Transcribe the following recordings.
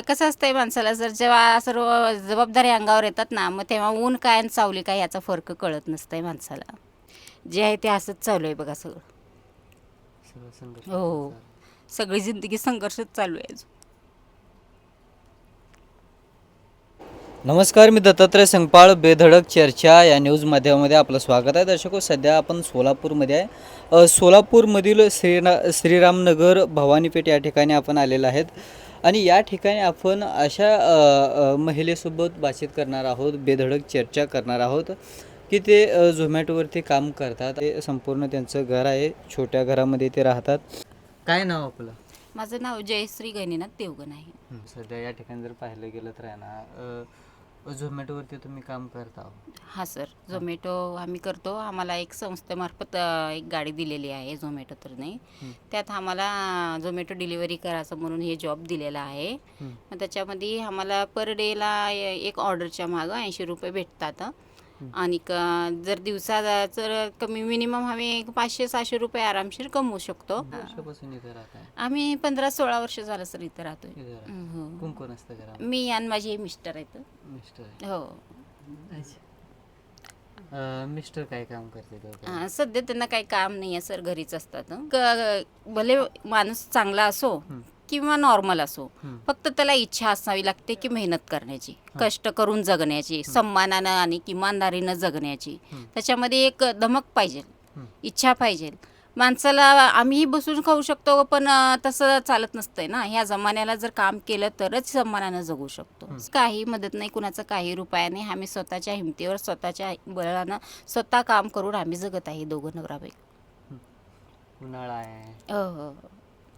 कसं असतंय माणसाला जर जेव्हा सर्व जबाबदारी अंगावर येतात ना मग तेव्हा ऊन काय आणि सावली काय याचा फरक कळत नसतंय माणसाला. जे आहे ते असंच चालू आहे बघा सगळं. सगळं संघर्ष हो. सगळी जिंदगी संघर्षच चालू आहे अजून. नमस्कार मी दत्तात्रय संगपाळ बेधडक चर्चा या न्यूज माध्यमामध्ये आपलं स्वागत आहे. दर्शको सध्या आपण सोलापूरमध्ये आहे. अ, सोलापूरमधील श्रीरा श्रीरामनगर भवानीपेठ या ठिकाणी आपण आलेलो आहेत. आणि या ठिकाणी आपण अशा महिलेसोबत बातचीत करणार आहोत बेधडक चर्चा करणार आहोत की ते झोमॅटोवरती काम करतात. ते संपूर्ण त्यांचं घर आहे छोट्या घरामध्ये ते राहतात. काय नाव आपलं? माझं नाव जयश्री गणिनाथ देवगण आहे. सध्या या ठिकाणी जर पाहिलं गेलं तर आहे ना झोमॅटोवरती तुम्ही काम करता हां सर. झोमॅटो आम्ही करतो. आम्हाला एक संस्थेमार्फत अ, एक गाडी दिलेली आहे झोमॅटो तर नाही. हं. त्यात आम्हाला झोमॅटो डिलिव्हरी करायचं म्हणून हे जॉब दिलेला आहे. हं. मग त्याच्यामध्ये आम्हाला पर डेला एक ऑर्डरच्या मागं ऐंशी रुपये भेटतात. आणि क- जर दिवसा जर कमी मिनिमम आम्ही पाचशे सहाशे रुपये आरामशीर कमवू शकतो. वर्षापासून इथे राहताय? आम्ही पंधरा सोळा वर्ष झालं सर इथं राहतोय. इथे राहताय. हो कोण कोण असतं घरामध्ये? मी आणि माझे मिस्टर आहेत. मिस्टर हो. अं, मिस्टर काय काम करते दोघं? हा, सध्या त्यांना काही काम नाही आहे सर घरीच असतात. क- भले माणूस चांगला असो. किंवा नॉर्मल असो हं. फक्त त्याला इच्छा असावी लागते की मेहनत करण्याची कष्ट करून जगण्याची सन्मानानं आणि इमानदारीनं जगण्याची. हं. त्याच्यामध्ये एक धमक पाहिजे हं. इच्छा पाहिजे. माणसाला आम्हीही बसून खाऊ शकतो पण तसं चालत नसतंय ना. ह्या जमान्याला जर काम केलं तरच सन्मानानं जगू शकतो. काही मदत नाही कुणाचं काही रुपया नाही. आम्ही स्वतःच्या हिमतीवर स्वतःच्या बळानं स्वतः काम करून आम्ही जगत आहे दोघं नवराबाई उन्हाळा आहे. हो हो.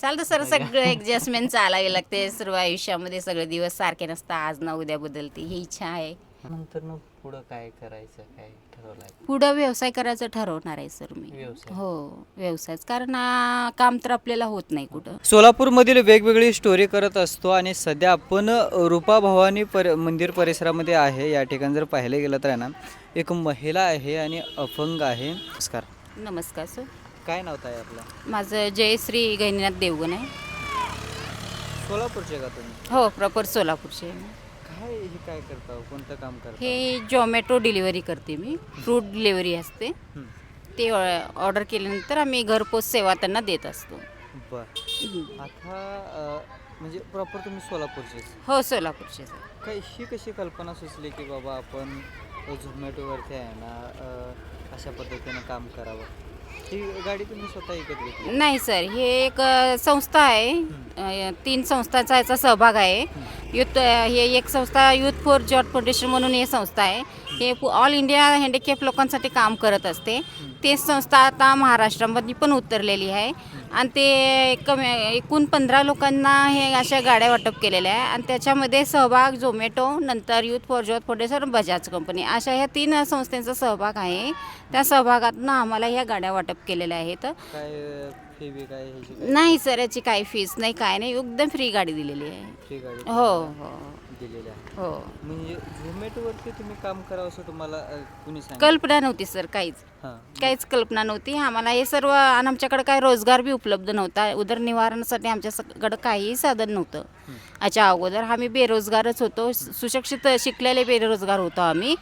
चालतं सर सगळं ॲडजस्टमेंट चालावी लागते. सर्व आयुष्यामध्ये सगळे दिवस सारखे नसतात. आज ना उद्या बदलते. ही इच्छा आहे. नंतर मग पुढं काय करायचं काय ठरवलंय पुढं व्यवसाय करायचं ठरवणार आहे सर मी. व्यवसाय. हो व्यवसायच. कारण आ, काम तर आपल्याला होत नाही कुठं. सोलापूरमधील वेगवेगळी स्टोरी करत असतो आणि सध्या आपण रूपा भवानी पर मंदिर परिसरामध्ये आहे. या ठिकाणी जर पाहिलं गेलं तर आहे ना एक महिला आहे आणि अपंग आहे. नमस्कार. नमस्कार सर. काय नाव आहे आपलं? माझं जयश्री गहिनीनाथ देवगण आहे. सोलापूरचे का तुम्ही? हो प्रॉपर सोलापूरचे आहे मी. काय हे काय करता हो? कोणतं काम करता? हे झोमॅटो डिलिव्हरी करते मी. फ्रूट डिलिव्हरी असते. हं. ते ऑर्डर केल्यानंतर आम्ही घरपोच सेवा त्यांना देत असतो. बर. आता अ, म्हणजे प्रॉपर तुम्ही सोलापूरचे हो सोलापूरचे सर काय ही कशी कल्पना सुचली की बाबा आपण झोमॅटोवरती आहे ना अ, अशा पद्धतीनं काम करावं? ही गाडी तुम्ही स्वतः विकत घेतली नाही सर. हे एक अ, संस्था आहे. अ, तीन संस्थांचा याचा सहभाग आहे. युथ अ, हे एक संस्था युथ फॉर जॉब फाउंडेशन म्हणून हे संस्था आहे. हे पु- ऑल इंडिया हँडिकॅप लोकांसाठी काम करत असते. ते संस्था आता महाराष्ट्रामध्ये पण उतरलेली आहे. आणि ते कमी एकूण पंधरा लोकांना हे अशा गाड्या वाटप केलेल्या आहे. आणि त्याच्यामध्ये सहभाग झोमॅटो नंतर youth for job foundation Bajaj company अशा ह्या तीन संस्थांचा सहभाग आहे. त्या सहभागातून आम्हाला ह्या गाड्या वाटप केलेल्या आहेत. नाही सर याची काही फीस नाही काय नाही. एकदम फ्री गाडी दिलेली आहे. हो हो. दिलेली आहे हो. म्हणजे झोमॅटोवरती तुम्ही काम करावं असं तुम्हाला अ, कुणी सांगितलं? कल्पना नव्हती सर काहीच. हां. काहीच कल्पना नव्हती. आम्हाला हे सर्व आणि आमच्याकडे काही रोजगार बी उपलब्ध नव्हता. उदरनिवारणासाठी आमच्याकडं काहीही साधन नव्हतं. याच्या अगोदर आम्ही बेरोजगारच होतो. सुशिक्षित शिकलेले बेरोजगार होतो आम्ही.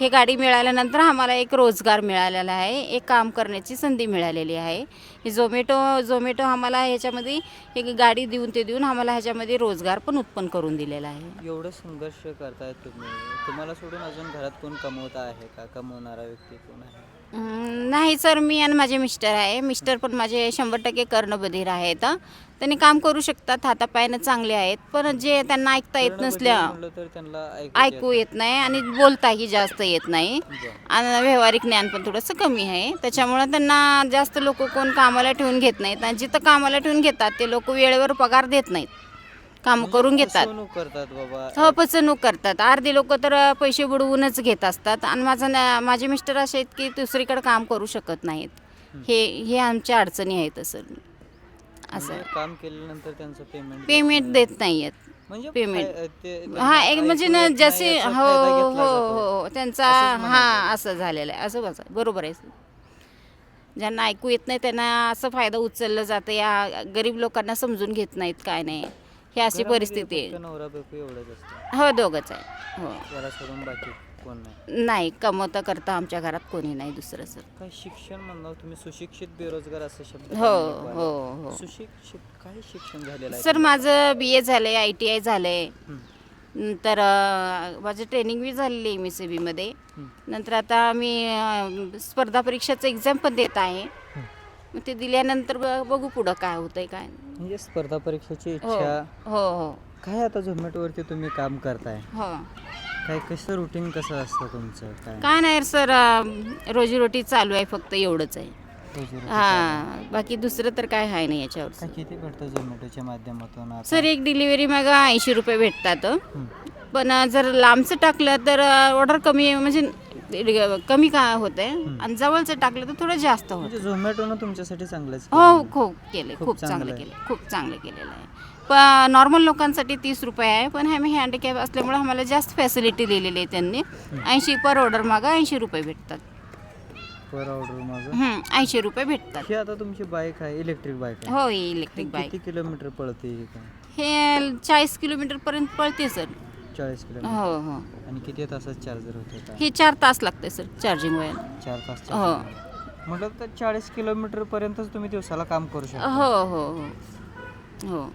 हे गाडी मिळाल्यानंतर आम्हाला एक रोजगार मिळालेला आहे. एक काम करण्याची संधी मिळालेली आहे. ही झोमॅटो झोमॅटो आम्हाला ह्याच्यामध्ये एक गाडी देऊन ते देऊन आम्हाला ह्याच्यामध्ये रोजगार पण उत्पन्न करून दिलेला आहे. एवढं संघर्ष करताय तुम्ही. तुम्हाला सोडून अजून घरात कोण कमवता आहे का? कमवणारा व्यक्ती कोण आहे? नाही सर मी आणि माझे मिस्टर आहे. मिस्टर पण माझे शंभर टक्के कर्णबधीर आहेत. त्यांनी काम करू शकतात हातापायानं चांगले आहेत. पण जे त्यांना ऐकता येत नसल्या म्हणलं तर त्यांना ऐकू ऐकू येत नाही. आणि बोलताही जास्त येत नाही. आणि व्यावहारिक ज्ञान पण थोडंसं कमी आहे. त्याच्यामुळं त्यांना जास्त लोक कोण कामाला ठेवून घेत नाहीत आणि जिथं कामाला ठेवून घेतात ते लोक वेळेवर पगार देत नाहीत. काम करून घेतात. फसवणूक करतात बाबा. हो फसवणूक करतात. अर्धे लोक तर पैसे बुडवूनच घेत असतात. आणि माझं ना- माझे मिस्टर असे आहेत की दुसरीकडे काम करू शकत नाहीत. हे हे आमच्या अडचणी आहेत सर असं. म्हणजे काम केल्यानंतर त्यांचं पेमेंट पेमेंट देत नाही आहेत म्हणजे payment. काय, ते हा एक म्हणजे ना ऐकू येत नाही जसे याचा हो फायदा हो घेतला हो जातो. हो त्यांचा असंच म्हणायचं. हा असं झालेलं आहे. असं बस बरोबर आहे. ज्यांना ऐकू येत नाही त्यांना असं फायदा उचललं जातं. या गरीब लोकांना समजून घेत नाहीत काय नाही. ही अशी घरामध्ये परिस्थिती फक्त आहे नवरा बायको एवढंच असतं. हो दोघंच आहे. हो. त्याला सोडून बाकी कोण नाही? नाही कमवता करता आमच्या घरात कोणी नाही दुसरं सर. काय शिक्षण म्हणणार? तुम्ही सुशिक्षित बेरोजगार असं शब्द हो वापरला. हो हो. सुशिक्षित काय शिक्षण झालेलं आहे सर माझं बी ए झालं आहे आय टी आय झालं आहे हं, नंतर अं, माझं ट्रेनिंग बी झालेली आहे एम एस बी मध्ये. हं. नंतर आता मी अं, स्पर्धा परीक्षाचं एक्झाम पण देत आहे. हं. मग ते दिल्यानंतर ब- बघू पुढं काय होतंय काय म्हणजे स्पर्धा परीक्षेची हो इच्छा हो हो. काय आता झोमॅटोवरती तुम्ही काम करताय? हो. काय कसं रुटीन कसं असतं तुमचं? काय? काय नाही सर अं, रोजीरोटी चालू आहे फक्त एवढंच आहे? हां बाकी दुसरं तर काय आहे नाही याच्यावर काय किती भेटतं झोमॅटोच्या माध्यमातून आता? सर एक डिलिव्हरी मग ऐंशी रुपये भेटतात हं. पण जर लांबचं टाकलं तर ऑर्डर कमी म्हणजे कमी काय होत आहे आणि जवळचं टाकलं तर थोडं जास्त होतं. म्हणजे झोमॅटोनं तुमच्यासाठी चांगलंच हो खूप केले खूप खूप चांगलं चांगलं आहे. केलं खूप चांगलं केलेलं आहे. पण नॉर्मल लोकांसाठी तीस रुपये आहे पण आम्ही हँडिकॅप असल्यामुळे आम्हाला जास्त फॅसिलिटी दिलेली आहे त्यांनी. ऐंशी पर ऑर्डर मागा ऐंशी रुपये भेटतात. पर ऑर्डर माझं ऐंशी रुपये भेटतात. ही आता तुमची बाईक आहे इलेक्ट्रिक बाईक आहे. हो इलेक्ट्रिक बाईक किती किलोमीटर पळते ही काय? हे चाळीस किलोमीटरपर्यंत पळते सर चाळीस किलोमीटर हो हो. आणि किती तासात चार्जर होते का? हे चार तास लागते सर चार्जिंग व्हायला चार तास हो. म्हटलं तर चाळीस किलोमीटर पर्यंतच तुम्ही दिवसाला काम करू शकता. हो हो हो. हो.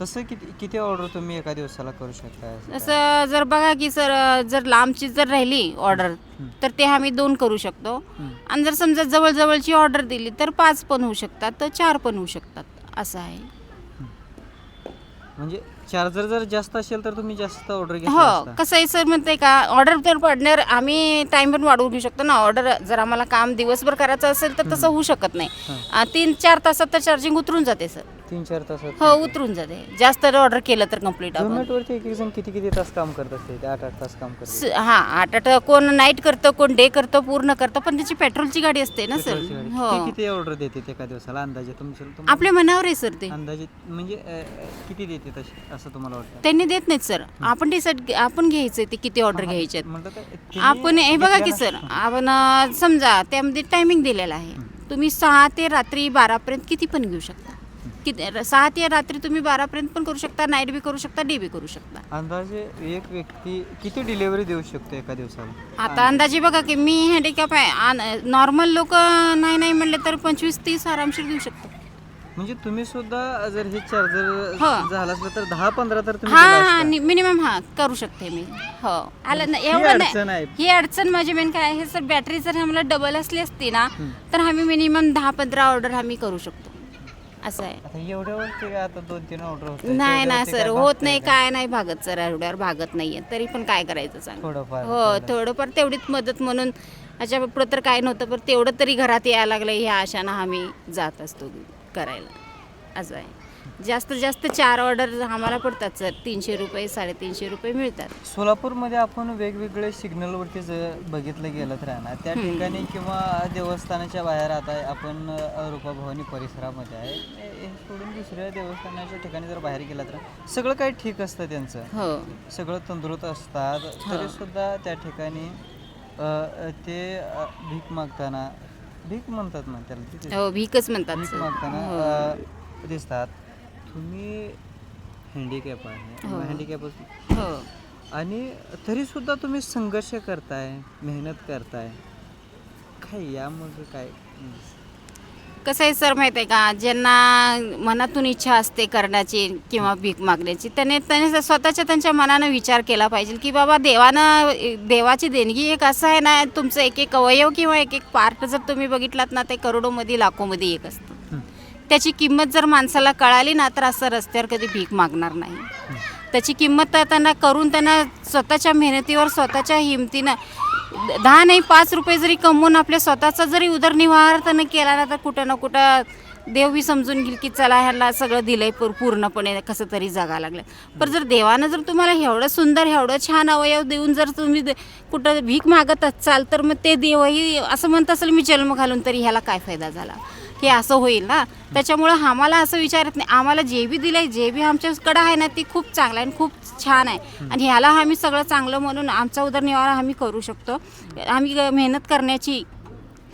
तसं किती किती ऑर्डर तुम्ही एका दिवसाला करू शकता असं काय? असं जर बघा की सर जर लांबची जर राहिली ऑर्डर तर ते आम्ही दोन करू शकतो हं. आणि जर समजा जवळजवळची ऑर्डर दिली तर पाच पण होऊ शकतात तर चार पण होऊ शकतात असं आहे म्हणजे चार्जर जर जास्त असेल तर तुम्ही जास्त ऑर्डर हो कसं आहे सर म्हणते का ऑर्डर तर पडणार आम्ही टाइम पण वाढवून घेऊ शकतो ना. ऑर्डर जर आम्हाला काम दिवसभर करायचं असेल तर तसं होऊ शकत नाही. आ, तीन चार तासात तर चार्जिंग उतरून जाते सर. तीन चार तासात. हो उतरून जाते. जास्त ऑर्डर केलं तर कंप्लीट आपण. झोमॅटोवरती एक एक जण किती किती तास काम करत असते ते आठ आठ तास काम करत स- हा आठ आठ कोण नाईट करतं कोण डे करतं पूर्ण करतं पण त्याची पेट्रोलची गाडी असते ना सर. हो. किती किती ऑर्डर देते एका दिवसाला? अंदाजे तुमचं तुम- आपल्या मनावर आहे सर ते. अंदाजे म्हणजे अ, अ, किती देते तशी असं तुम्हाला वाटतं? त्यांनी देत नाहीत सर. आपण डिसाईड आपण घ्यायचं ते किती ऑर्डर घ्यायचे आपण हे बघा की सर आपण अं, समजा त्यामध्ये टायमिंग दिलेला आहे. तुम्ही सहा ते रात्री बारापर्यंत किती पण घेऊ शकता. किती र- सहा ते रात्री तुम्ही बारापर्यंत पण करू शकता नाईट बी करू शकता डे बी करू शकता. अंदाजे एक व्यक्ती किती डिलिव्हरी देऊ शकतो एका दिवसाला? आता अंदाजे बघा की मी हँडिकॅप आहे. नॉर्मल लोक नाही नाही म्हणले तर पंचवीस तीस आरामशीर देऊ शकतो. म्हणजे तुम्ही सुद्धा जर हे चार्जर हो. झालं असलं तर दहा पंधरा तर तुम्ही हा हा असता. मिनिमम हा करू शकते मी. हो. आलं ना ही एवढं अडचण नाही. ही अडचण माझी मेन काय आहे सर बॅटरी जर आम्हाला डबल असली असती ना. तर आम्ही मिनिमम दहा पंधरा ऑर्डर आम्ही करू शकतो. असं आहे. आता एवढ्यावरती काय आता दोन तीन ऑर्डर होत नाही ना सर होत नाही काय नाही भागत सर एवढ्यावर भागत नाहीये. तरी पण काय करायचं सांग. थोडंफार हो थोडंफार. तेवढीच मदत म्हणून अशा पुढं तर काय नव्हतं पण तेवढं तरी घरात यायला लागलं ह्या आशानं आम्ही जात असतो. करायला. असं आहे जास्तीत जास्त चार ऑर्डर आम्हाला पडतात सर. तीनशे रुपये साडेतीनशे रुपये मिळतात. सोलापूरमध्ये आपण वेगवेगळे सिग्नलवरती जर बघितलं गेलं तर आहे ना त्या ठिकाणी किंवा देवस्थानाच्या बाहेर आता आपण रूपाभवानी परिसरामध्ये आहे हे हे सोडून दुसऱ्या देवस्थानाच्या ठिकाणी जर बाहेर गेला तर सगळं काही ठीक असतं त्यांचं. हो. सगळं तंदुरुस्त असतात तरी सुद्धा त्या ठिकाणी ते भीक मागताना भीक म्हणतात ना त्याला तिथे. हो भीकच म्हणतात भीक सर. मागताना हो. अ, दिसतात. तुम्ही हँडिकॅप आहे. हँडिकॅप हो. आणि तरी सुद्धा तुम्ही संघर्ष करताय मेहनत करताय. काय यामध्ये काय? कसं आहे सर माहिती आहे का? ज्यांना मनातून इच्छा असते करण्याची किंवा भीक मागण्याची त्याने त्याने स्वतःच्या त्यांच्या मनानं विचार केला पाहिजे की बाबा देवानं देवाची देणगी एक असं आहे ना तुमचं एक एक अवयव किंवा एक एक पार्ट जर तुम्ही बघितलात ना ते करोडोमध्ये लाखोमध्ये एक असतं. त्याची किंमत जर माणसाला कळाली ना तर असं रस्त्यावर कधी भीक मागणार नाही. त्याची किंमत तर त्यांना करून त्यांना स्वतःच्या मेहनतीवर स्वतःच्या हिमतीनं दहा नाही पाच रुपये जरी कमवून आपल्या स्वतःचा जरी उदरनिर्वाह त्यानं केला ना तर कुठं ना कुठं देवही समजून घेईल की चला ह्याला सगळं दिलंय पूर पूर्णपणे कसं तरी जगा लागलं पण जर देवानं जर तुम्हाला एवढं सुंदर एवढं छान अवयव देऊन जर तुम्ही दे- कुठं भीक मागत असाल तर मग ते देवही असं म्हणत असेल मी जन्म घालून तरी ह्याला काय फायदा झाला? की असं होईल ना? त्याच्यामुळं आम्हाला असं विचारत नाही. आम्हाला जे बी दिलंय जे बी आमच्याकडं आहे ना ती खूप चांगलं आहे आणि खूप छान आहे. आणि ह्याला आम्ही सगळं चांगलं म्हणून आमचा उदरनिर्वाह आम्ही करू शकतो. आम्ही मेहनत करण्याची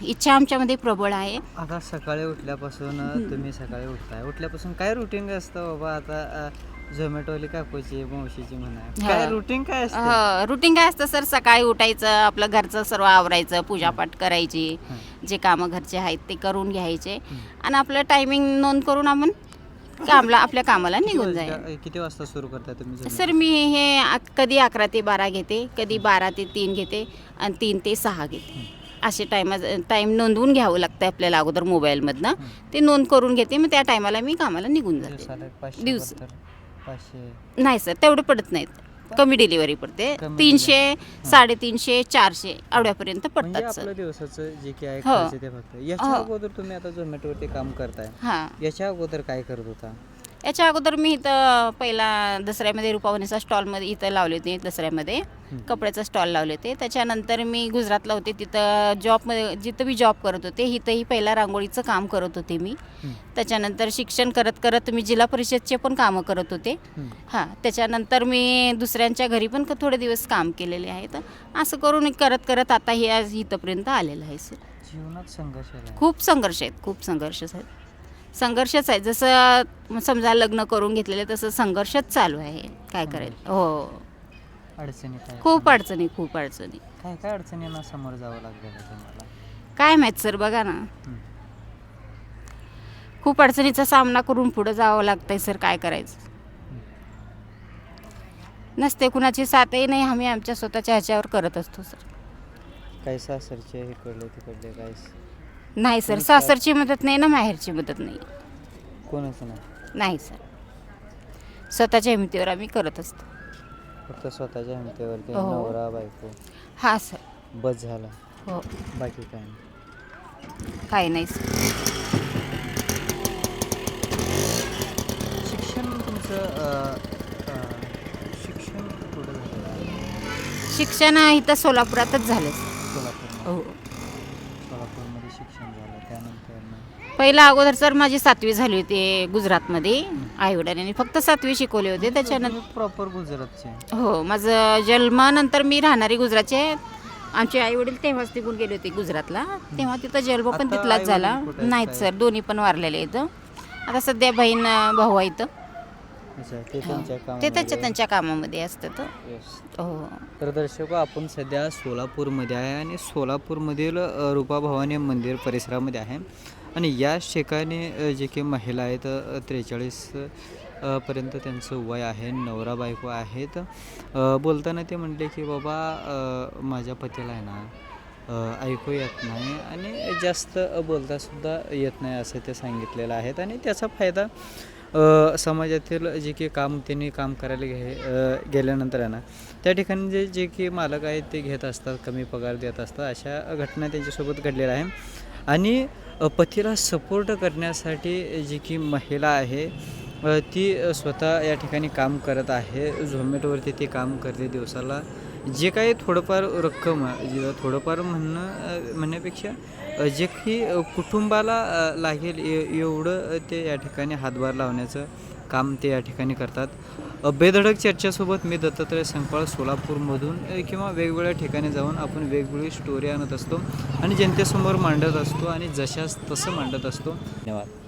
इच्छा आमच्यामध्ये प्रबळ आहे. आता सकाळी उठल्यापासून तुम्ही सकाळी उठताय. उठल्यापासून काय रुटीन असतं बाबा? आता झोमॅटोवाली काकूची मावशीची म्हणा. काय रुटीन काय असतं? हो रुटीन काय असतं सर? सकाळी उठायचं आपलं घरचं सर्व आवरायचं पूजापाठ करायची. जे कामं घरचे आहेत ते करून घ्यायचे. आणि आपलं टायमिंग नोंद करून आपण कामला आपल्या कामाला निघून जाईल किती वाजता सुरू करता तुम्ही Zomato? सर मी हे आ- कधी अकरा ते बारा घेते कधी बारा ते तीन घेते आणि तीन ते सहा घेते. असे टायमा टाईम नोंदवून घ्यावं लागतं आपल्याला अगोदर मोबाईलमधनं ते नोंद करून घेते मग त्या टायमाला मी कामाला निघून जाते. दिवसाला एक पाचशे दिवस- पाचशे. नाही सर तेवढे पडत नाहीत. कमी डिलिव्हरी पडते. कमी तीनशे साडेतीनशे चारशे एवढ्यापर्यंत म्हणजे पडतात सर. आपलं दिवसाचं जे काही आहे हो. खर्च ते फक्त. याच्या हो. अगोदर तुम्ही आता झोमॅटोवरती काम करताय. हां. याच्या अगोदर काय करत होता? याच्या अगोदर मी इथं पहिला दसऱ्यामध्ये रुपावणीचा स्टॉलमध्ये इथं लावले होते दसऱ्यामध्ये. कपड्याचा स्टॉल लावले होते. त्याच्यानंतर मी गुजरातला होते तिथं जॉबमध्ये जिथं मी जॉब करत होते इथंही पहिला रांगोळीचं काम करत होते मी. त्याच्यानंतर शिक्षण करत करत मी जिल्हा परिषदचे पण कामं करत होते. हं. त्याच्यानंतर मी दुसऱ्यांच्या घरी पण थोडे दिवस काम केलेले आहेत. असं करून करत करत आता हे आज इथंपर्यंत आलेलं आहे सर. जीवनात संघर्ष. खूप संघर्ष आहेत खूप संघर्ष आहेत संघर्षच आहे. जसं समजा लग्न करून घेतलेलं तसं संघर्षच चालू आहे. काय करायचं हो. अडचणी काय खूप अडचणी खूप अडचणी. काय काय अडचणींना समोर जावं लागलं तुम्हाला? काय माहीत सर बघा ना. हं. खूप अडचणीचा सामना करून पुढं जावं लागतंय सर काय करायचं? नसते कुणाची साथही नाही आम्ही आमच्या स्वतःच्या ह्याच्यावर करत असतो सर. काय सासरचे इकडले तिकडले काय? नाही सर सासरची मदत नाही ना माहेरची मदत नाही. कोणच नाही? नाही सर. स्वतःच्या हिमतीवर आम्ही करत असतो. फक्त स्वतःच्या हिमतीवरती हो. नवरा बायको? हा सर. बस झाला. हो. बाकी काय नाही. काही नाही सर. शिक्षण तुमचं अं, अं, शिक्षण कुठं झालेलं आहे शिक्षण इथं सोलापुरातच झालं सर. सोलापूरमध्ये. हो सोलापूरमध्ये शिक्षण झालं त्यानंतर मग पहिला अगोदर सर माझी सातवी झाली होती गुजरातमध्ये आईवडिलांनी फक्त सातवी शिकवले होते. त्याच्यानंतर प्रॉपर गुजरातचे. हो माझं जन्मानंतर मी राहणारी गुजरातचे आमचे आई वडील तेव्हाच निघून गेले होते गुजरातला. तेव्हा तिथं जन्म पण आता तिथलाच झाला. आई-वडील कुठं आहेत? नाहीत? सर दोन्ही पण वारलेले आहेत. आता सध्या बहीण अं, भाऊ आहेत. अच्छा ते त्यांच्या ते त्याच्या कामामध्ये त्यांच्या कामामध्ये असतात. Yes. हो. तर दर्शको आपण सध्या सोलापूरमध्ये आहे आणि सोलापूरमधील अ, रूपा भवानी मंदिर परिसरामध्ये आहे. आणि या ठिकाणी जे काही महिला आहेत त्रेचाळीस पर्यंत त्यांचं वय आहे नवरा बायको आहेत. बोलताना ते म्हटले की बाबा माझ्या पतीला आहे ना ऐकू येत नाही आणि जास्त बोलतासुद्धा येत नाही असं ते सांगितलेलं आहेत. आणि त्याचा फायदा समाजातील जे की काम त्यांनी काम करायला घे गेल्यानंतर आहे ना त्या ठिकाणी जे जे की मालक आहेत ते घेत असतात कमी पगार देत असतात अशा घटना त्यांच्यासोबत घडलेल्या आहे आणि पतीला सपोर्ट करण्यासाठी जी की महिला आहे ती स्वतः या ठिकाणी काम करत आहे. झोमॅटोवरती ती काम करते दिवसाला. जे काही थोडंफार रक्कम थोडंफार म्हणणं म्हणण्यापेक्षा जे की कुटुंबाला लागेल एवढं ते या ठिकाणी हातभार लावण्याचं काम ते या ठिकाणी करतात. बेधडक चर्चेसोबत मी दत्तात्रय संपाळ सोलापूरमधून किंवा वेगवेगळ्या ठिकाणी जाऊन आपण वेगवेगळी स्टोरी आणत असतो आणि जनतेसमोर मांडत असतो आणि जशास तसं मांडत असतो. धन्यवाद.